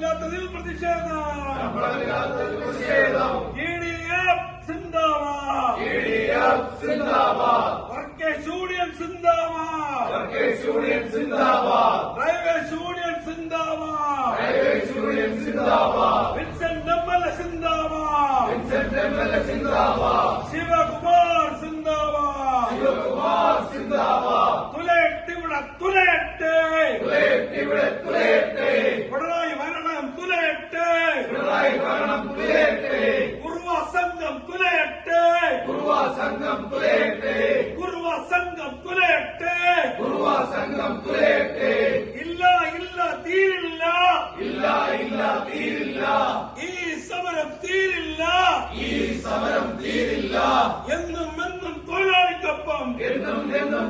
ശമ്പളമില്ലാത്തതിൽ പ്രതിഷേധം. Workers union സിന്ദാബാദ്. Workers union സിന്ദാബാദ്. ഡ്രൈവേഴ്സ് യൂണിയൻ സിന്ദാബാദ്. ഡ്രൈവേഴ്സ് യൂണിയൻ സിന്ദാബാദ്. വിൻസെന്റ് എംഎൽ സിന്ദാബാദ്. വിൻസെന്റ് എംഎൽ സിന്ദാബാദ്. ശിവകുമാർ സിന്ദാബാദ്. ശിവകുമാർ സിന്ദാബാദ്. തുലേട്ട് ഇവിടെ തുലേട്ട്. തുലേട്ട് ഇവിടെ തുലേട്ട് സംഘം സംഘം തുലയട്ടെ കുറുവ സംഘം തുലയട്ടെ കുറുവ സംഘം തുലയട്ടെ കുറുവ സംഘം തുലയട്ടെ ഇല്ല ഇല്ല തീരില്ല. ഇല്ല ഇല്ല തീരില്ല. ഈ സമരം തീരില്ല. ഈ സമരം തീരില്ല. എന്നും എന്നും തൊഴിലാളിക്കൊപ്പം. എന്നും എന്നും